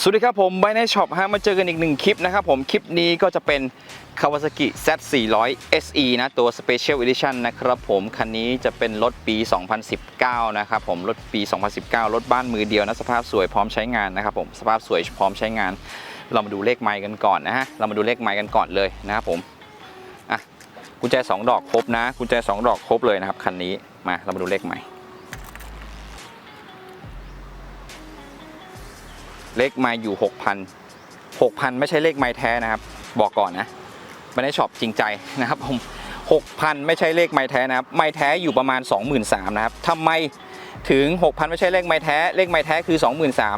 สวัสดีครับผมไบในช็อปฮะมาเจอกันอีกหนึ่งคลิปนะครับผม คลิปนี้ก็จะเป็น Kawasaki Z400 SE นะตัว Special Edition นะครับผม คันนี้จะเป็นรถปี 2019 นะครับผม รถปี 2019 รถบ้านมือเดียวนะ สภาพสวยพร้อมใช้งานนะครับผม สภาพสวยพร้อมใช้งาน เรามาดูเลขไมล์กันก่อนนะฮะ เรามาดูเลขไมล์กันก่อนเลยนะครับผม อะกุญแจ 2 ดอกครบนะกุญแจ 2 ดอกครบเลยนะครับคันนี้มาเรามาดูเลขไม้ เลขไม้อยู่ 6,000 6,000 ไม่ใช่เลขไม้แท้นะครับ บอกก่อนนะไม่ได้ช็อปจริงใจนะครับผม6,000 ไม่ใช่เลขไม้แท้นะครับ ไม้แท้อยู่ประมาณ 23,000นะครับทำไมถึง 6,000 ไม่ใช่เลขไม้แท้ เลขไม้แท้คือ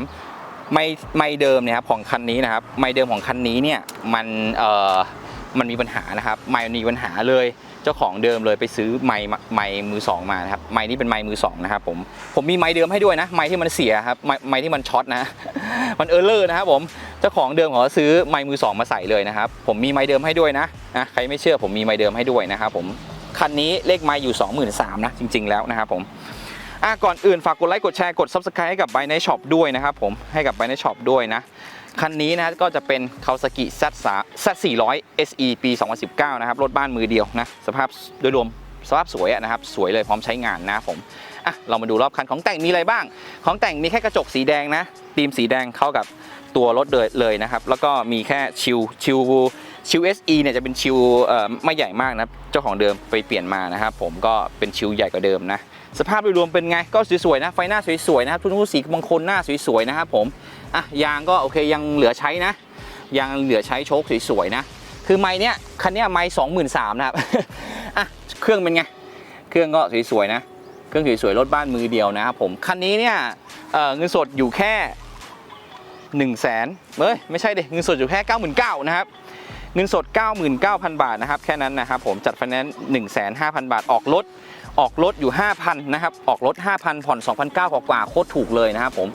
23,000 ไม่ไม่เดิมเนี่ยครับของคันนี้นะครับ ไม่เดิมของคันนี้เนี่ยมันเอ่อ มันมีปัญหานะครับไม่มีปัญหาเลย เจ้าของเดิมเลยไปซื้อไม้ไม้มือสองมานะครับไม้นี่เป็นไม้มือสองนะครับผมผมมีไม้เดิมให้ด้วยนะไม้ที่มันเสียครับไม้ไม้ที่มันช็อตนะมันเออร์เลอร์นะครับผมเจ้าของเดิมเขาซื้อไม้มือสองมาใส่เลยนะครับผมมีไม้เดิมให้ด้วยนะนะใครไม่เชื่อผมมีไม้เดิมให้ด้วยนะครับผมคันนี้เลขไม้อยู่ 23,000นะจริง ๆ แล้วนะครับผมอะก่อนอื่นฝากกดไลค์กดแชร์กด Subscribe ให้กับ b บในช็อปด้วยนะครับผมให้กับ b บในช็อปด้วยนะ คันนี้นะก็จะเป็น Kawasaki Z3 Z400 SE ปี 2019 นะครับ รถบ้านมือเดียวนะ สภาพโดยรวมสภาพสวยนะครับ สวยเลยพร้อมใช้งานนะผมอะเรามาดูรอบคันของแต่งมีอะไรบ้าง ของแต่งมีแค่กระจกสีแดงนะธีมสีแดงเข้ากับตัวรถเลยเลยนะครับ แล้วก็มีแค่ชิลชิลชิล SE เนี่ยจะเป็นชิลไม่ใหญ่มากนะ เจ้าของเดิมไปเปลี่ยนมานะครับผมก็เป็นชิลใหญ่กว่าเดิมนะ สภาพโดยรวมเป็นไงก็สวยๆนะไฟหน้าสวยๆนะครับทุกทุกสีบางคนหน้าสวยๆนะครับผมอะยางก็โอเคยังเหลือใช้นะยางเหลือใช้โชคสวยๆนะคือไม้เนี้ยคันเนี้ยไม้สองหมื่นสามนะครับอะเครื่องเป็นไงเครื่องก็สวยๆนะเครื่องสวยๆรถบ้านมือเดียวนะครับผมคันนี้เนี่ยเเงินสดอยู่แค่1นึ่งแสนเอ้ยไม่ใช่ดิเงินสดอยู่แค่ 9 9 0 0 0นะครับเงินสด 99,000 บาทนะครับแค่นั้นนะครับผมจัดไฟแนนซ์1 5 0 0 0 บาทออกรถ ออกรถอยู่ 5,000นะครับออกรถ 5,000 ผ่อน 2,900 กว่าๆโคตรถูกเลยนะครับผม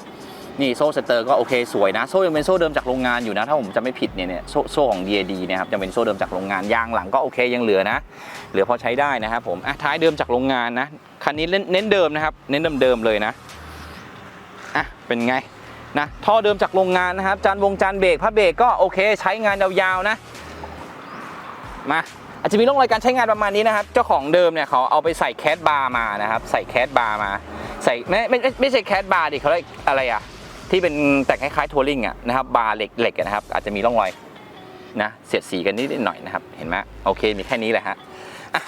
นี่โซ่สเตอร์ก็โอเคสวยนะ โซ่ยังเป็นโซ่เดิมจากโรงงานอยู่นะ ถ้าผมจะไม่ผิดเนี่ยเนี่ยโซ่โซของ DAD นะครับยังเป็นโซ่เดิมจากโรงงานยางหลังก็โอเคยังเหลือนะ เหลือพอใช้ได้นะครับผมอะท้ายเดิมจากโรงงานนะคันนี้เน้นเน้นเดิมนะครับ เน้นเดิมๆเลยนะอะเป็นไงนะท่อเดิมจากโรงงานนะครับ จานวงจานเบรกผ้าเบรกก็โอเค ใช้งานยาวๆนะมา อาจจะมีร่องรอยการใช้งานประมาณนี้นะครับ เจ้าของเดิมเนี่ยเขาเอาไปใส่แคสบาร์มานะครับ ใส่แคสบาร์มา ใส่ไม่ไม่ไม่ไม่ใช่แคสบาร์ดิเขาเรียกอะไรอะ ที่เป็นแต่งคล้ายๆทัวริงอะนะครับบาร์เหล็กเหล็กนะครับ อาจจะมีร่องรอยนะเสียดสีกันนิดหน่อยนะครับ เห็นไหมโอเคมีแค่นี้แหละฮะ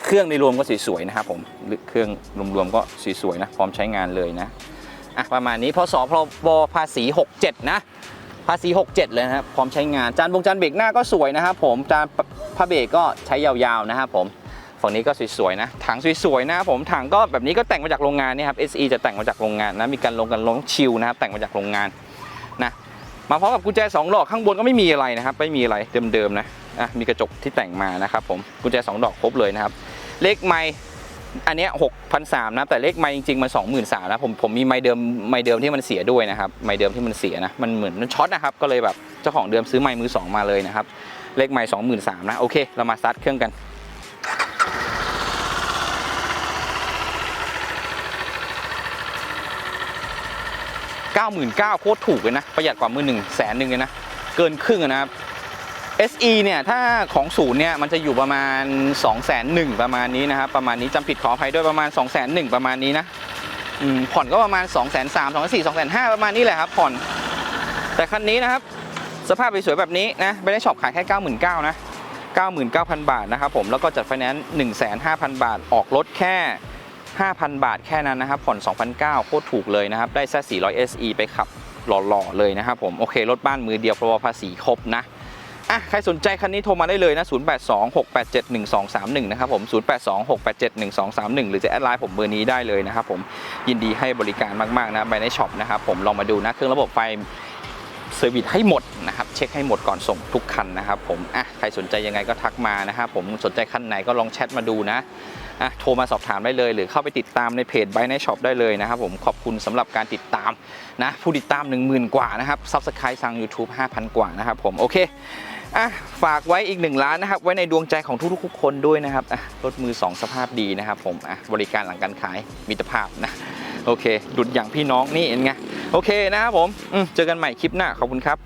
เครื่องในรวมก็สวยๆนะครับผมเครื่องรวมๆก็สวยๆนะพร้อมใช้งานเลยนะอะประมาณนี้พศพรบภาษี 67 นะภาษี 67 เลยนะครับ พร้อมใช้งาน จานบงจานเบรกหน้าก็สวยนะครับผม จาน ผ้าเบรกก็ใช้ยาวๆนะครับผมฝั่งนี้ก็สวยๆนะถังสวยๆนะครับผมถังก็แบบนี้ก็แต่งมาจากโรงงานนี่ครับ SE จะแต่งมาจากโรงงานนะมีการลงกันลงชิลนะครับแต่งมาจากโรงงานนะมาพร้อมกับกุญแจสองดอกข้างบนก็ไม่มีอะไรนะครับไม่มีอะไรเดิมๆนะอะมีกระจกที่แต่งมานะครับผมกุญแจสองดอกครบเลยนะครับ เลขไม้อันนี้ย6,300นะแต่เลขไม้จริงๆ มัน23,000นะผมผมมีไม้เดิมไม้เดิมที่มันเสียด้วยนะครับไม้เดิมที่มันเสียนะมันเหมือนมันช็อตนะครับก็เลยแบบเจ้าของเดิมซื้อไม้มือสองมาเลยนะครับ เลขไม้สองหมื่นสามนะ โอเค เรามาสตาร์ทเครื่องกัน99,000โคตรถูกเลยนะ ประหยัดกว่ามือหนึ่งแสนหนึ่งเลยนะ เกินครึ่งนะครับ SE เนี่ยถ้าของศูนย์เนี่ยมันจะอยู่ประมาณ 2 0 0 0 0 0ประมาณนี้นะครับประมาณนี้จำผิดขออภัยด้วยประมาณ 2 0 0 0 0 0ประมาณนี้นะผ่อนก็ประมาณ2 3 0 0 0 2 4 0 0 2 5 0 0ประมาณนี้แหละครับผ่อน แต่คันนี้นะครับ สภาพสวยๆแบบนี้นะไม่ได้ช็อปขายแค่ 99,000นะ99,000 บาทนะครับผมแล้วก็จัดไฟแนนซ์150,000บาท ออกรถแค่ 5,000 บาทแค่นั้นนะครับ ผ่อน 2,900โคตรถูกเลยนะครับ ได้แค่400 SE ไปขับหล่อๆเลยนะครับผมโอเค รถบ้านมือเดียวเพราะว่าภาษีครบนะอะใครสนใจคันนี้โทรมาได้เลยนะ 0826871231 นะครับผม 0826871231 หรือจะแอดไลน์ผมเบอร์นี้ได้เลยนะครับผมยินดีให้บริการมากๆนะไปในช็อปนะครับผมลองมาดูนะ เครื่องระบบไฟ เซอร์วิสให้หมดนะครับเช็คให้หมดก่อนส่งทุกคันนะครับผมอะใครสนใจยังไงก็ทักมานะครับผมสนใจคันไหนก็ลองแชทมาดูนะอะโทรมาสอบถามได้เลย หรือเข้าไปติดตามในเพจ b บ n ในช็อปได้เลยนะครับผมขอบคุณสำหรับการติดตามนะผู้ติดตาม 1 0,000 กว่านะครับซับสไครต์ทาง YouTube 5,000 กว่านะครับผมโอเคอะฝากไว้อีก1ล้านนะครับ ไว้ในดวงใจของทุกๆคนด้วยนะครับอะรถมือ 2 สภาพดีนะครับผมอะบริการหลังการขายมิตรภาพนะโอเคดุดอย่างพี่น้องนี่เห็นไง โอเคนะครับผมเจอกันใหม่คลิปหน้าขอบคุณครับ